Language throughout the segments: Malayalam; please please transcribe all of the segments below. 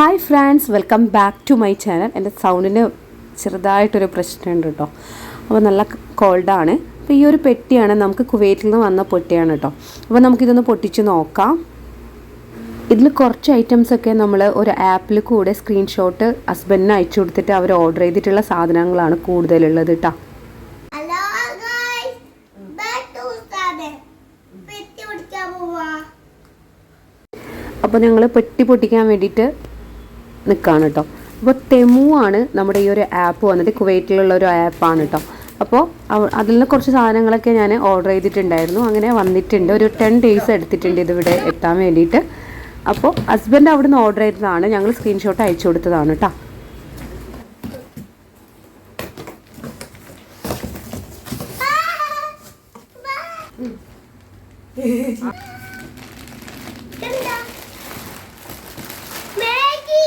Hi friends welcome back to my channel എന്റെ സൗണ്ടിന് ചെറുതായിട്ടൊരു പ്രശ്നമുണ്ട് കേട്ടോ. അപ്പോൾ നല്ല കോൾഡാണ് അപ്പോൾ ഈ ഒരു പെട്ടിയാണ് നമുക്ക് കുവൈറ്റിൽ നിന്ന് വന്ന പെട്ടിയാണ് കേട്ടോ. അപ്പോൾ നമുക്കിതൊന്ന് പൊട്ടിച്ച് നോക്കാം. ഇതിൽ കുറച്ച് ഐറ്റംസൊക്കെ നമ്മൾ ഒരു ആപ്പിൽ കൂടെ സ്ക്രീൻഷോട്ട് ഹസ്ബൻഡിന് അയച്ചു കൊടുത്തിട്ട് അവർ ഓർഡർ ചെയ്തിട്ടുള്ള സാധനങ്ങളാണ് കൂടുതലുള്ളത് കേട്ടോ. അപ്പോൾ ഞങ്ങൾ പെട്ടി പൊട്ടിക്കാൻ വേണ്ടിയിട്ട് നിൽക്കുകയാണ് കേട്ടോ. അപ്പോൾ തെമു ആണ് നമ്മുടെ ഈ ഒരു ആപ്പ് വന്നിട്ട് കുവൈറ്റിലുള്ള ഒരു ആപ്പാണ് കേട്ടോ. അപ്പോൾ അതിൽ നിന്ന് കുറച്ച് സാധനങ്ങളൊക്കെ ഞാൻ ഓർഡർ ചെയ്തിട്ടുണ്ടായിരുന്നു. അങ്ങനെ വന്നിട്ടുണ്ട്. ഒരു ടെൻ ഡേയ്സ് എടുത്തിട്ടുണ്ട് ഇതിവിടെ എത്താൻ വേണ്ടിയിട്ട്. അപ്പോൾ ഹസ്ബൻഡ് അവിടുന്ന് ഓർഡർ ചെയ്തതാണ്. ഞങ്ങൾ സ്ക്രീൻഷോട്ട് അയച്ചു കൊടുത്തതാണ് കേട്ടോ. എന്താ Maggi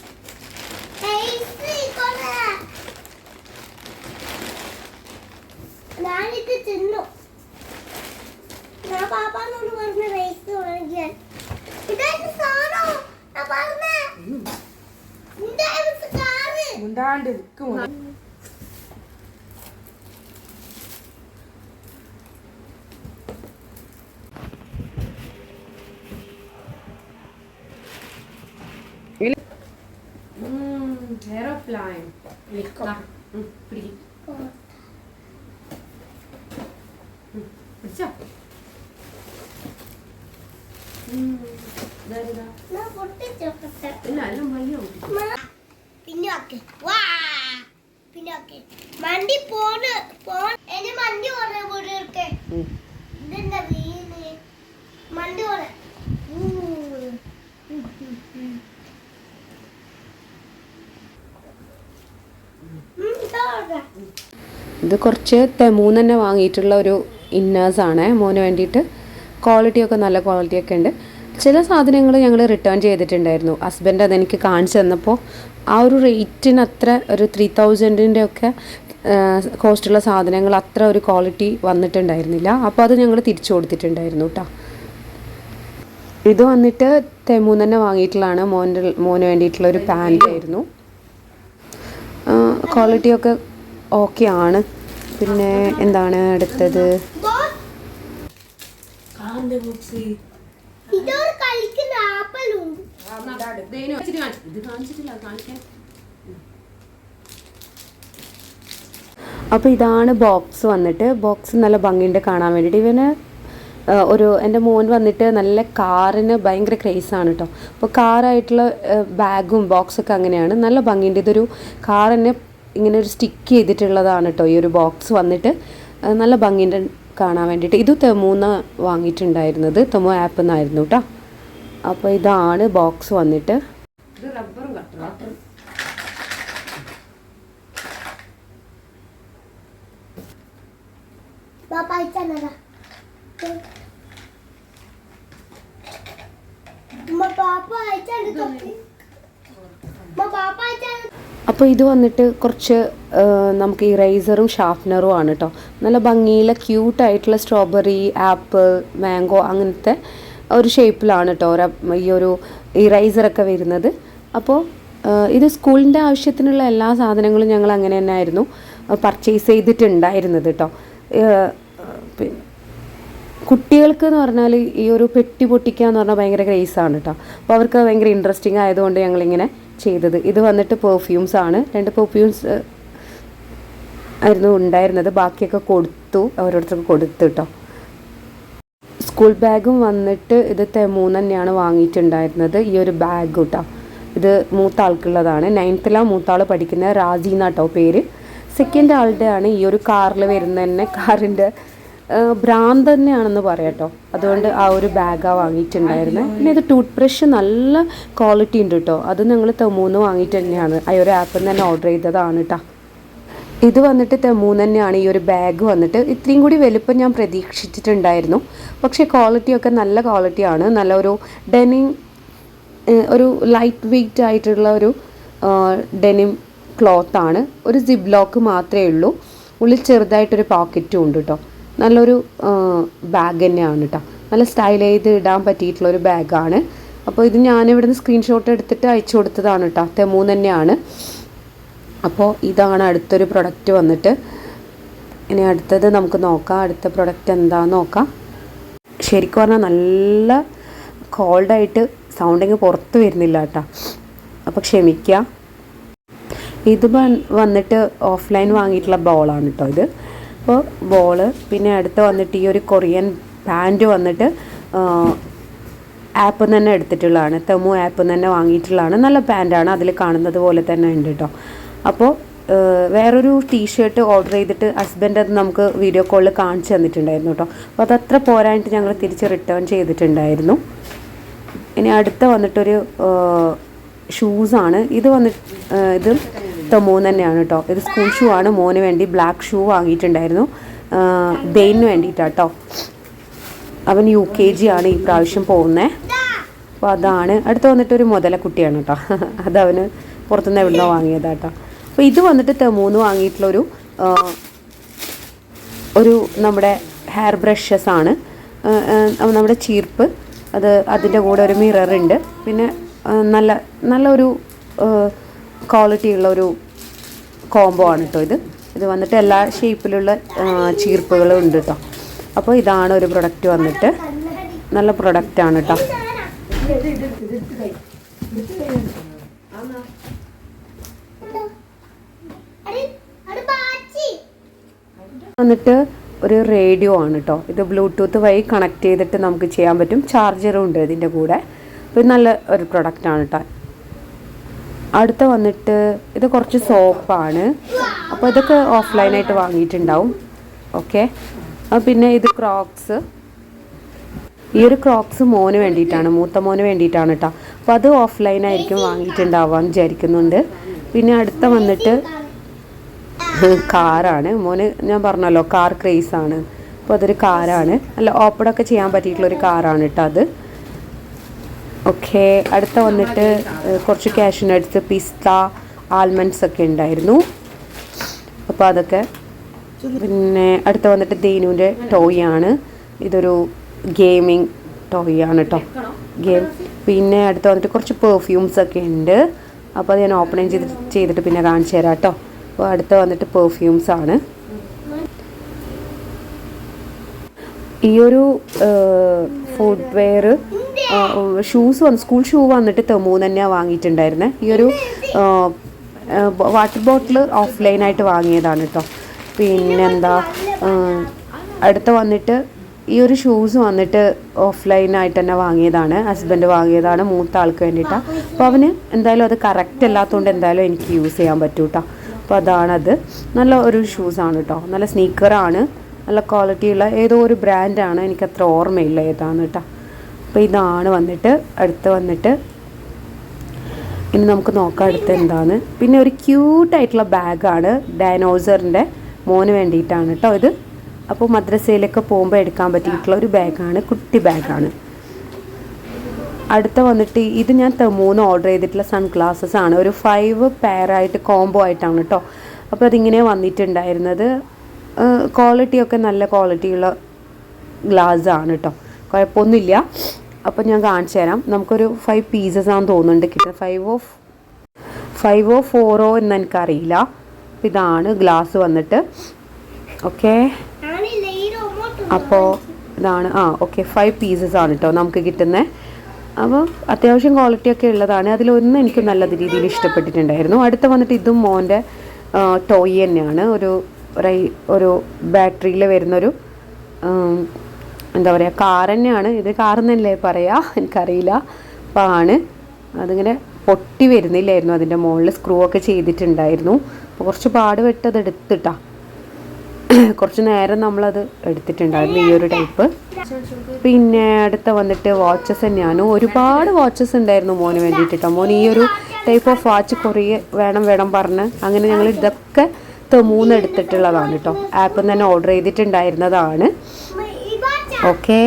对，跟我。Mm, aeroplane. Helikopter. Mm. ഇത് കുറച്ച് തെമൂന്ന് തന്നെ വാങ്ങിയിട്ടുള്ള ഒരു ഇന്നേഴ്സാണ് മോന് വേണ്ടിയിട്ട് ക്വാളിറ്റിയൊക്കെ നല്ല ക്വാളിറ്റിയൊക്കെ ഉണ്ട്. ചില സാധനങ്ങൾ ഞങ്ങൾ റിട്ടേൺ ചെയ്തിട്ടുണ്ടായിരുന്നു. ഹസ്ബൻഡ് അതെനിക്ക് കാണിച്ചു തന്നപ്പോൾ ആ ഒരു റേറ്റിന് അത്ര ഒരു ത്രീ തൗസൻഡിന്റെ ഒക്കെ കോസ്റ്റുള്ള സാധനങ്ങൾ അത്ര ഒരു ക്വാളിറ്റി വന്നിട്ടുണ്ടായിരുന്നില്ല. അപ്പോൾ അത് ഞങ്ങൾ തിരിച്ചു കൊടുത്തിട്ടുണ്ടായിരുന്നു കേട്ടോ ഇത് വന്നിട്ട് തെമൂന്ന് തന്നെ വാങ്ങിയിട്ടുള്ളതാണ്. മോന്റെ മോന് വേണ്ടിയിട്ടുള്ള ഒരു പാന്റ് ആയിരുന്നു. ക്വാളിറ്റിയൊക്കെ ഓക്കെ ആണ്. പിന്നെ എന്താണ് അടുത്തത്? കാണിച്ചിട്ടില്ല കാണിക്കാൻ. അപ്പോൾ ഇതാണ് ബോക്സ് വന്നിട്ട്. ബോക്സ് നല്ല ഭംഗിയുണ്ട് കാണാൻ വേണ്ടിയിട്ട് ഇവന് ഒരു എന്റെ മോൻ വന്നിട്ട് നല്ല കാറിന് ഭയങ്കര ആണ് കേട്ടോ അപ്പോൾ കാറായിട്ടുള്ള ബാഗും ബോക്സൊക്കെ അങ്ങനെയാണ്. നല്ല ഭംഗിയുണ്ട്. ഇതൊരു കാറിനെ ഇങ്ങനെ ഒരു സ്റ്റിക്ക് ചെയ്തിട്ടുള്ളതാണ് കേട്ടോ ഈ ഒരു ബോക്സ് വന്നിട്ട്. നല്ല ഭംഗിന്റെ കാണാൻ വേണ്ടിയിട്ട് ഇത് തെമൂന്ന് വാങ്ങിയിട്ടുണ്ടായിരുന്നത്. തെമോ ആപ്പ് എന്നായിരുന്നു കേട്ടോ അപ്പോൾ ഇതാണ് ബോക്സ് വന്നിട്ട്. ഇത് വന്നിട്ട് കുറച്ച് നമുക്ക് ഇറേസറും ഷാർപ്പ്നറും ആണ് കേട്ടോ നല്ല ഭംഗിയിലെ ക്യൂട്ടായിട്ടുള്ള സ്ട്രോബെറി ആപ്പിൾ മാംഗോ അങ്ങനത്തെ ഒരു ഷേപ്പിലാണ് കേട്ടോ ഈ ഒരു ഇറേസറൊക്കെ വരുന്നത്. അപ്പോൾ ഇത് സ്കൂളിന്റെ ആവശ്യത്തിനുള്ള എല്ലാ സാധനങ്ങളും ഞങ്ങൾ അങ്ങനെ തന്നെ ആയിരുന്നു പർച്ചേസ് ചെയ്തിട്ടുണ്ടായിരുന്നത് കേട്ടോ പിന്നെ കുട്ടികൾക്ക് എന്ന് പറഞ്ഞാൽ ഈ ഒരു പെട്ടി പൊട്ടിക്കുക എന്ന് പറഞ്ഞാൽ ഭയങ്കര ക്രേസാണ് കേട്ടോ അപ്പോൾ അവർക്ക് ഭയങ്കര ഇൻട്രസ്റ്റിംഗ് ആയതുകൊണ്ട് ഞങ്ങളിങ്ങനെ ചെയ്തത്. ഇത് വന്നിട്ട് പെർഫ്യൂംസ് ആണ്. രണ്ട് പെർഫ്യൂംസ് ആയിരുന്നു ഉണ്ടായിരുന്നത്. ബാക്കിയൊക്കെ കൊടുത്തു. ഓരോരുത്തർക്ക് കൊടുത്തു കേട്ടോ സ്കൂൾ ബാഗും വന്നിട്ട് ഇത് തെമൂന്ന് തന്നെയാണ് വാങ്ങിയിട്ടുണ്ടായിരുന്നത്. ഈ ഒരു ബാഗ് കേട്ടോ ഇത് മൂത്ത ആൾക്കുള്ളതാണ് നയൻത്തിലാണ് മൂത്ത ആൾ പഠിക്കുന്ന. രാജി എന്നാട്ടോ പേര്. സെക്കൻഡ് ആളുടെ ആണ് ഈ ഒരു കാറിൽ വരുന്ന തന്നെ കാറിന്റെ ഭ്രാന്ത് തന്നെയാണെന്ന് പറയാട്ടോ. അതുകൊണ്ട് ആ ഒരു ബാഗാണ് വാങ്ങിയിട്ടുണ്ടായിരുന്നത് പിന്നെ ഇത് ടൂത്ത് ബ്രഷ് നല്ല ക്വാളിറ്റി ഉണ്ട് കേട്ടോ അത് ഞങ്ങൾ തെമൂന്ന് വാങ്ങിയിട്ട് തന്നെയാണ്. ആ ഒരു ആപ്പിൽ നിന്ന് തന്നെ ഓർഡർ ചെയ്തതാണ് കേട്ടോ ഇത് വന്നിട്ട് തെമൂന്ന് തന്നെയാണ് ഈ ഒരു ബാഗ് വന്നിട്ട്. ഇത്രയും കൂടി വലുപ്പം ഞാൻ പ്രതീക്ഷിച്ചിട്ടുണ്ടായിരുന്നു. പക്ഷേ ക്വാളിറ്റി ഒക്കെ നല്ല ക്വാളിറ്റിയാണ് നല്ല ഒരു ഡെനിം ഒരു ലൈറ്റ് വെയ്റ്റ് ആയിട്ടുള്ള ഒരു ഡെനിം ക്ലോത്താണ് ഒരു സിബ് ലോക്ക് മാത്രമേ ഉള്ളൂ. ഉള്ളിൽ ചെറുതായിട്ടൊരു പോക്കറ്റും ഉണ്ട് കേട്ടോ നല്ലൊരു ബാഗ് തന്നെയാണ് കേട്ടോ നല്ല സ്റ്റൈൽ ചെയ്ത് ഇടാൻ പറ്റിയിട്ടുള്ള ഒരു ബാഗാണ് അപ്പോൾ ഇത് ഞാൻ ഇവിടുന്ന് സ്ക്രീൻഷോട്ട് എടുത്തിട്ട് അയച്ചു കൊടുത്തതാണ് കേട്ടോ തെമൂന്ന് തന്നെയാണ്. അപ്പോൾ ഇതാണ് അടുത്തൊരു പ്രൊഡക്റ്റ് വന്നിട്ട്. ഇനി അടുത്തത് നമുക്ക് നോക്കാം. അടുത്ത പ്രൊഡക്റ്റ് എന്താണെന്ന് നോക്കാം. ശരിക്കും പറഞ്ഞാൽ നല്ല കോൾഡായിട്ട് സൗണ്ടിങ് പുറത്ത് വരുന്നില്ല കേട്ടോ അപ്പോൾ ക്ഷമിക്കുക ഇത് വന്നിട്ട് ഓഫ്ലൈൻ വാങ്ങിയിട്ടുള്ള ബോളാണ് കേട്ടോ ഇത്. അപ്പോൾ ബോൾ പിന്നെ അടുത്ത് വന്നിട്ട് ഈ ഒരു കൊറിയൻ പാന്റ് വന്നിട്ട് ആപ്പ് തന്നെ എടുത്തിട്ടുള്ളതാണ്. തെമു ആപ്പ് തന്നെ വാങ്ങിയിട്ടുള്ളതാണ്. നല്ല പാന്റാണ് അതിൽ കാണുന്നത് പോലെ തന്നെ ഉണ്ട് കേട്ടോ അപ്പോൾ വേറൊരു ടീഷർട്ട് ഓർഡർ ചെയ്തിട്ട് ഹസ്ബൻഡ് അത് നമുക്ക് വീഡിയോ കോളിൽ കാണിച്ചു തന്നിട്ടുണ്ടായിരുന്നു കേട്ടോ അപ്പോൾ അതത്ര പോരായിട്ട് ഞങ്ങൾ തിരിച്ച് റിട്ടേൺ ചെയ്തിട്ടുണ്ടായിരുന്നു. ഇനി അടുത്ത വന്നിട്ടൊരു ഷൂസാണ് ഇത് വന്നിട്ട് ഇത് തൊമൂന്ന് തന്നെയാണ് കേട്ടോ. ഇത് സ്കൂൾ ഷൂ ആണ് മോന് വേണ്ടി ബ്ലാക്ക് ഷൂ വാങ്ങിയിട്ടുണ്ടായിരുന്നു. ബെയിന് വേണ്ടിയിട്ടാണ് കേട്ടോ അവൻ യു കെ ജി ആണ് ഈ പ്രാവശ്യം പോകുന്നത് അപ്പോൾ അതാണ്. അടുത്ത് വന്നിട്ട് ഒരു മുതല കുട്ടിയാണ് കേട്ടോ അത് അവന് പുറത്തുനിന്ന് എവിടുന്നോ വാങ്ങിയതാ കേട്ടോ അപ്പോൾ ഇത് വന്നിട്ട് തെമൂന്ന് വാങ്ങിയിട്ടുള്ളൊരു ഒരു നമ്മുടെ ഹെയർ ബ്രഷസ് ആണ്. നമ്മുടെ ചീർപ്പ്. അത് അതിന്റെ കൂടെ ഒരു മിറർ ഉണ്ട്. പിന്നെ നല്ല നല്ലൊരു ക്വാളിറ്റി ഉള്ള ഒരു കോംബോ ആണ് കേട്ടോ ഇത്. ഇത് വന്നിട്ട് എല്ലാ ഷേപ്പിലുള്ള ചീർപ്പുകളും ഉണ്ട് കേട്ടോ അപ്പോൾ ഇതാണ് ഒരു പ്രൊഡക്റ്റ് വന്നിട്ട്. നല്ല പ്രൊഡക്റ്റ് ആണ് കേട്ടോ വന്നിട്ട് ഒരു റേഡിയോ ആണ് കേട്ടോ ഇത് ബ്ലൂടൂത്ത് വഴി കണക്ട് ചെയ്തിട്ട് നമുക്ക് ചെയ്യാൻ പറ്റും. ചാർജറും ഉണ്ട് ഇതിന്റെ കൂടെ. അപ്പോൾ നല്ല ഒരു ആണ് കേട്ടോ അടുത്ത വന്നിട്ട് ഇത് കുറച്ച് സോപ്പാണ്. അപ്പോൾ ഇതൊക്കെ ഓഫ്ലൈനായിട്ട് വാങ്ങിയിട്ടുണ്ടാവും. ഓക്കെ പിന്നെ ഇത് ക്രോക്സ് ഈ ഒരു ക്രോക്സ് മോന് വേണ്ടിയിട്ടാണ് മൂത്ത മോന് വേണ്ടിയിട്ടാണ് കേട്ടോ അപ്പോൾ അത് ഓഫ്ലൈനായിരിക്കും വാങ്ങിയിട്ടുണ്ടാവാം വിചാരിക്കുന്നുണ്ട്. പിന്നെ അടുത്ത വന്നിട്ട് കാറാണ്. മോന് ഞാൻ പറഞ്ഞല്ലോ കാർ ക്രേസ് ആണ് അപ്പോൾ അതൊരു കാറാണ്. അല്ല ഓപ്പണൊക്കെ ചെയ്യാൻ പറ്റിയിട്ടുള്ളൊരു കാറാണ് കേട്ടോ അത്. ഓക്കെ. അടുത്ത വന്നിട്ട് കുറച്ച് ക്യാഷിനടുത്ത് പിസ്ത ആൽമണ്ട്സ് ഒക്കെ ഉണ്ടായിരുന്നു. അപ്പോൾ അതൊക്കെ. പിന്നെ അടുത്ത വന്നിട്ട് ദേനുവിന്റെ ടോയ് ആണ്. ഇതൊരു ഗെയിമിങ് ടോയ് ആണ് കേട്ടോ ഗെയിം പിന്നെ അടുത്ത് വന്നിട്ട് കുറച്ച് പെർഫ്യൂംസ് ഒക്കെ ഉണ്ട്. അപ്പോൾ അത് ഞാൻ ഓപ്പൺ ചെയ്ത് ചെയ്തിട്ട് പിന്നെ കാണിച്ചു തരാം കേട്ടോ അപ്പോൾ അടുത്ത് വന്നിട്ട് പെർഫ്യൂംസ് ആണ്. ഈ ഒരു ഫുഡ്വെയർ ഷൂസ് വന്ന് സ്കൂൾ ഷൂ വന്നിട്ട് തെമൂ തന്നെയാണ് വാങ്ങിയിട്ടുണ്ടായിരുന്നത് ഈ ഒരു വാട്ടർ ബോട്ടിൽ ഓഫ്ലൈനായിട്ട് വാങ്ങിയതാണ് കേട്ടോ പിന്നെന്താ അടുത്ത് വന്നിട്ട് ഈ ഒരു ഷൂസ് വന്നിട്ട് ഓഫ്ലൈനായിട്ട് തന്നെ വാങ്ങിയതാണ്. ഹസ്ബൻഡ് വാങ്ങിയതാണ് മൂത്ത ആൾക്ക് വേണ്ടിയിട്ടാണ് അപ്പോൾ അവന് എന്തായാലും അത് കറക്റ്റ് അല്ലാത്തതുകൊണ്ട് എന്തായാലും എനിക്ക് യൂസ് ചെയ്യാൻ പറ്റൂ കേട്ടോ അപ്പോൾ അതാണത്. നല്ല ഒരു ഷൂസാണ് കേട്ടോ നല്ല സ്നീക്കറാണ് നല്ല ക്വാളിറ്റിയുള്ള ഏതോ ഒരു ബ്രാൻഡാണ് എനിക്കത്ര ഓർമ്മയില്ല ഏതാണ് കേട്ടോ അപ്പോൾ ഇതാണ് വന്നിട്ട് അടുത്ത് വന്നിട്ട്. ഇനി നമുക്ക് നോക്കാം അടുത്ത് എന്താണ്. പിന്നെ ഒരു ക്യൂട്ടായിട്ടുള്ള ബാഗാണ് ഡൈനോസറിന്റെ മോന് വേണ്ടിയിട്ടാണ് കേട്ടോ ഇത്. അപ്പോൾ മദ്രസയിലൊക്കെ പോകുമ്പോൾ എടുക്കാൻ പറ്റിയിട്ടുള്ള ഒരു ബാഗാണ് കുട്ടി ബാഗാണ് അടുത്ത വന്നിട്ട് ഇത് ഞാൻ മൂന്ന് ഓർഡർ ചെയ്തിട്ടുള്ള സൺഗ്ലാസസ് ആണ്. ഒരു ഫൈവ് പെയറായിട്ട് കോംബോ ആയിട്ടാണ് കേട്ടോ അപ്പോൾ അതിങ്ങനെ വന്നിട്ടുണ്ടായിരുന്നത്. ക്വാളിറ്റിയൊക്കെ നല്ല ക്വാളിറ്റിയുള്ള ഗ്ലാസ് ആണ് കേട്ടോ കുഴപ്പമൊന്നുമില്ല. അപ്പോൾ ഞാൻ കാണിച്ചു തരാം. നമുക്കൊരു ഫൈവ് പീസസ് ആണെന്ന് തോന്നുന്നുണ്ട് കിട്ടുക. ഫൈവ് ഓഫ് ഫൈവോ ഫോറോ എന്ന് എനിക്കറിയില്ല. അപ്പം ഇതാണ് ഗ്ലാസ് വന്നിട്ട്. ഓക്കെ അപ്പോൾ ഇതാണ് ആ ഓക്കെ ഫൈവ് പീസസ് ആണ് കേട്ടോ നമുക്ക് കിട്ടുന്നത് അപ്പോൾ അത്യാവശ്യം ക്വാളിറ്റി ഒക്കെ ഉള്ളതാണ്. അതിലൊന്നും എനിക്ക് നല്ല രീതിയിൽ ഇഷ്ടപ്പെട്ടിട്ടുണ്ടായിരുന്നു. അടുത്ത വന്നിട്ട് ഇതും മോന്റെ ടോയ് തന്നെയാണ്. ഒരു ഒരു ബാറ്ററിയിൽ വരുന്നൊരു എന്താ പറയുക തന്നെയാണ്. ഇത് കാർ എന്നല്ലേ പറയാ? എനിക്കറിയില്ല. അപ്പോൾ ആണ്. അതിങ്ങനെ പൊട്ടി വരുന്നില്ലായിരുന്നു. അതിന്റെ മുകളിൽ സ്ക്രൂ ഒക്കെ ചെയ്തിട്ടുണ്ടായിരുന്നു. അപ്പോൾ കുറച്ച് പാട് അത് എടുത്തിട്ടാ. കുറച്ച് നേരം നമ്മളത് എടുത്തിട്ടുണ്ടായിരുന്നു ഈ ഒരു ടൈപ്പ് പിന്നെ അടുത്ത വന്നിട്ട് വാച്ചസ് തന്നെയാണ്. ഒരുപാട് വാച്ചസ് ഉണ്ടായിരുന്നു മോന് വേണ്ടിയിട്ട് മോൻ ഈ ഒരു ടൈപ്പ് ഓഫ് വാച്ച് കുറേ വേണം വേണം പറഞ്ഞ് അങ്ങനെ ഞങ്ങൾ ഇതൊക്കെ മൂന്ന് എടുത്തിട്ടുള്ളതാണ് കേട്ടോ ആപ്പിൽ നിന്ന് തന്നെ ഓർഡർ ചെയ്തിട്ടുണ്ടായിരുന്നതാണ്. ഓക്കെ.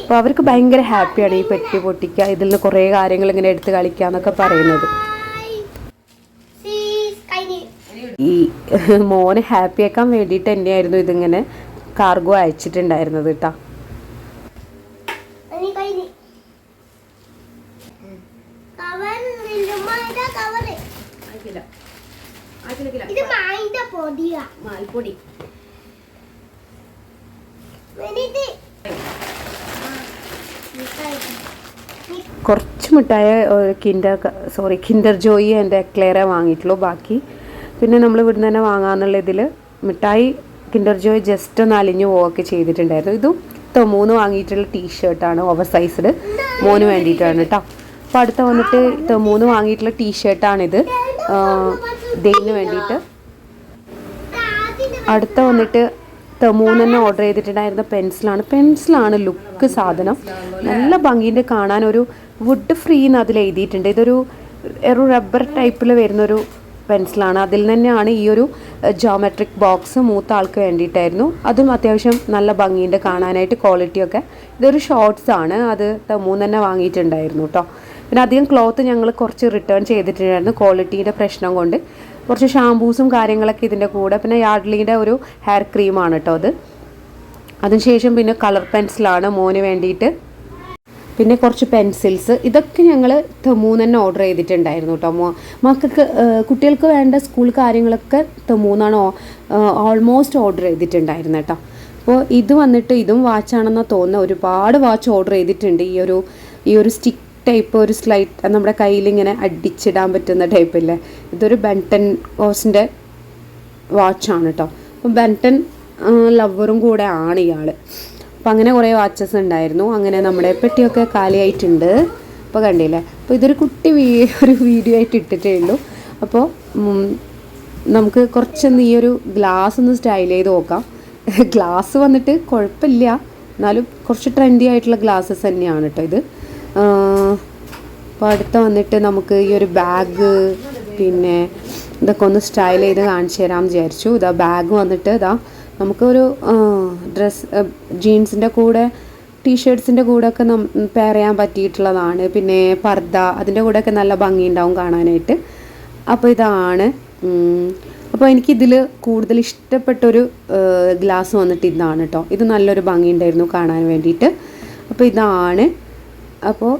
അപ്പോൾ അവർക്ക് ഭയങ്കര ഹാപ്പിയാണ് ഈ പെട്ടി പൊട്ടിക്കുക ഇതിൽ നിന്ന് കുറേ കാര്യങ്ങൾ ഇങ്ങനെ എടുത്ത് കളിക്കുക എന്നൊക്കെ പറയുന്നത്. ഈ മോനെ ഹാപ്പിയാക്കാൻ വേണ്ടിയിട്ട് തന്നെയായിരുന്നു ഇതിങ്ങനെ കാർഗോ അയച്ചിട്ടുണ്ടായിരുന്നത് കേട്ടോ മിഠായ കിൻഡർ സോറി കിൻഡർ ജോയി എന്റെ എക്ലെയറെ വാങ്ങിയിട്ടുള്ളൂ ബാക്കി. പിന്നെ നമ്മൾ ഇവിടുന്ന് തന്നെ വാങ്ങാന്നുള്ള ഇതിൽ മിഠായി കിൻഡർ ജോയ് ജസ്റ്റ് ഒന്ന് അലിഞ്ഞു പോവുകയൊക്കെ ചെയ്തിട്ടുണ്ടായിരുന്നു. ഇതും മൂന്ന് വാങ്ങിയിട്ടുള്ള ടീഷർട്ടാണ് ഓവർ സൈസ്ഡ് മോന് വേണ്ടിയിട്ടാണ് കേട്ടോ അപ്പോൾ അടുത്ത വന്നിട്ട് മൂന്ന് വാങ്ങിയിട്ടുള്ള ടീഷർട്ടാണിത്. ദൈന് വേണ്ടിയിട്ട്. അടുത്ത വന്നിട്ട് തന്നെ ഓർഡർ ചെയ്തിട്ടുണ്ടായിരുന്ന പെൻസിലാണ് പെൻസിലാണ് ലുക്ക് സാധനം. നല്ല ഭംഗിന്റെ കാണാൻ ഒരു വുഡ് ഫ്രീ എന്ന് അതിൽ എഴുതിയിട്ടുണ്ട്. ഇതൊരു ഒരു റബ്ബർ ടൈപ്പിൽ വരുന്നൊരു പെൻസിലാണ് അതിൽ തന്നെയാണ് ഈ ഒരു ജോമെട്രിക് ബോക്സ് മൂത്ത ആൾക്ക് വേണ്ടിയിട്ടായിരുന്നു. അതും അത്യാവശ്യം നല്ല ഭംഗിയുണ്ട് കാണാനായിട്ട് ക്വാളിറ്റിയൊക്കെ ഇതൊരു ഷോർട്സ് ആണ്. അത് തെമൂന്ന് തന്നെ വാങ്ങിയിട്ടുണ്ടായിരുന്നു കേട്ടോ പിന്നെ അധികം ക്ലോത്ത് ഞങ്ങൾ കുറച്ച് റിട്ടേൺ ചെയ്തിട്ടുണ്ടായിരുന്നു ക്വാളിറ്റീന്റെ പ്രശ്നം കൊണ്ട്. കുറച്ച് ഷാമ്പൂസും കാര്യങ്ങളൊക്കെ ഇതിന്റെ കൂടെ. പിന്നെ യാഡ്ലിന്റെ ഒരു ഹെയർ ക്രീമാണ് കേട്ടോ അത്. അതിനുശേഷം പിന്നെ കളർ പെൻസിലാണ് മോന് വേണ്ടിയിട്ട്. പിന്നെ കുറച്ച് പെൻസിൽസ് ഇതൊക്കെ ഞങ്ങൾ തെമൂന്ന് തന്നെ ഓർഡർ ചെയ്തിട്ടുണ്ടായിരുന്നു കേട്ടോ മോ മക്കൾക്ക് കുട്ടികൾക്ക് വേണ്ട സ്കൂൾ കാര്യങ്ങളൊക്കെ തെമൂന്നാണ് ഓൾമോസ്റ്റ് ഓർഡർ ചെയ്തിട്ടുണ്ടായിരുന്നു കേട്ടോ അപ്പോൾ ഇത് വന്നിട്ട് ഇതും വാച്ചാണെന്നാണ് തോന്നുന്നത് ഒരുപാട് വാച്ച് ഓർഡർ ചെയ്തിട്ടുണ്ട് ഈ ഒരു ഈ ഒരു സ്റ്റിക്ക് ടൈപ്പ് ഒരു സ്ലൈറ്റ് നമ്മുടെ കയ്യിൽ ഇങ്ങനെ അടിച്ചിടാൻ പറ്റുന്ന ടൈപ്പ് ഇല്ലേ? ഇതൊരു ബെന്റൻ കോസിന്റെ വാച്ചാണ് കേട്ടോ അപ്പം ബെന്റൻ ലവറും കൂടെ ആണ് ഇയാൾ അപ്പം അങ്ങനെ കുറേ വാച്ചസ് ഉണ്ടായിരുന്നു. അങ്ങനെ നമ്മുടെ പെട്ടിയൊക്കെ കാലിയായിട്ടുണ്ട്. അപ്പോൾ കണ്ടില്ലേ? അപ്പോൾ ഇതൊരു കുട്ടി വീ ഒരു വീഡിയോ ആയിട്ട് ഇട്ടിട്ടേ ഉള്ളൂ. അപ്പോൾ നമുക്ക് കുറച്ചൊന്ന് ഈ ഒരു ഗ്ലാസ് ഒന്ന് സ്റ്റൈൽ ചെയ്ത് നോക്കാം. ഗ്ലാസ് വന്നിട്ട് കുഴപ്പമില്ല. എന്നാലും കുറച്ച് ട്രെൻഡി ആയിട്ടുള്ള ഗ്ലാസ്സസ് തന്നെയാണ് കേട്ടോ ഇത്. അപ്പോൾ അടുത്ത വന്നിട്ട് നമുക്ക് ഈ ഒരു ബാഗ് പിന്നെ ഇതൊക്കെ ഒന്ന് സ്റ്റൈൽ ചെയ്ത് കാണിച്ചു തരാമെന്ന് വിചാരിച്ചു. ഇതാ ബാഗ് വന്നിട്ട് ഇതാ നമുക്കൊരു ഡ്രസ് ജീൻസിന്റെ കൂടെ ടീഷർട്സിന്റെ കൂടെയൊക്കെ നം പെയർ ചെയ്യാൻ പറ്റിയിട്ടുള്ളതാണ്. പിന്നെ പർദ്ദ അതിന്റെ ഒക്കെ നല്ല ഭംഗിയുണ്ടാവും കാണാനായിട്ട്. അപ്പോൾ ഇതാണ് അപ്പോൾ അപ്പോൾ എനിക്കിതിൽ കൂടുതൽ ഇഷ്ടപ്പെട്ടൊരു ഗ്ലാസ് വന്നിട്ട് ഇതാണ് കേട്ടോ ഇത് നല്ലൊരു ഭംഗിയുണ്ടായിരുന്നു കാണാൻ വേണ്ടിയിട്ട്. അപ്പോൾ ഇതാണ് അപ്പോൾ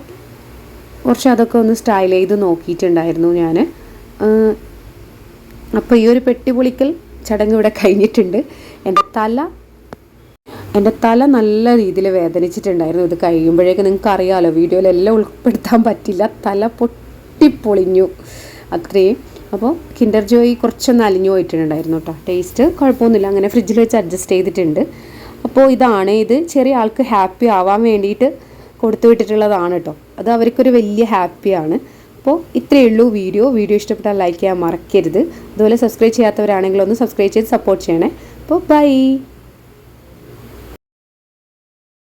കുറച്ച് അതൊക്കെ ഒന്ന് സ്റ്റൈൽ ചെയ്ത് നോക്കിയിട്ടുണ്ടായിരുന്നു ഞാൻ അപ്പോൾ ഈ ഒരു പെട്ടി പൊളിക്കൽ ചടങ്ങ് ഇവിടെ കഴിഞ്ഞിട്ടുണ്ട്. എന്റെ തല എന്റെ തല നല്ല രീതിയിൽ വേദനിച്ചിട്ടുണ്ടായിരുന്നു. ഇത് കഴിയുമ്പോഴേക്ക് നിങ്ങൾക്ക് അറിയാമല്ലോ വീഡിയോയിലെല്ലാം ഉൾപ്പെടുത്താൻ പറ്റില്ല. തല പൊട്ടിപ്പൊളിഞ്ഞു അത്രയും. അപ്പോൾ കിൻഡർ ജോയി കുറച്ചൊന്ന് അലിഞ്ഞു പോയിട്ടുണ്ടായിരുന്നു കേട്ടോ. ടേസ്റ്റ് കുഴപ്പമൊന്നുമില്ല. അങ്ങനെ ഫ്രിഡ്ജിൽ വെച്ച് അഡ്ജസ്റ്റ് ചെയ്തിട്ടുണ്ട്. അപ്പോൾ ഇതാണ് ഇത്. ചെറിയ ആൾക്ക് ഹാപ്പി ആവാൻ വേണ്ടിയിട്ട് കൊടുത്തു വിട്ടിട്ടുള്ളതാണ് കേട്ടോ. അത് അവർക്കൊരു വലിയ ഹാപ്പിയാണ് അപ്പോൾ ഇത്രയേ ഉള്ളൂ വീഡിയോ വീഡിയോ ഇഷ്ടപ്പെട്ടാൽ ലൈക്ക് ചെയ്യാൻ മറക്കരുത്. അതുപോലെ സബ്സ്ക്രൈബ് ചെയ്യാത്തവരാണെങ്കിൽ ഒന്ന് സബ്സ്ക്രൈബ് ചെയ്ത് സപ്പോർട്ട് ചെയ്യണേ. അപ്പോൾ ബൈ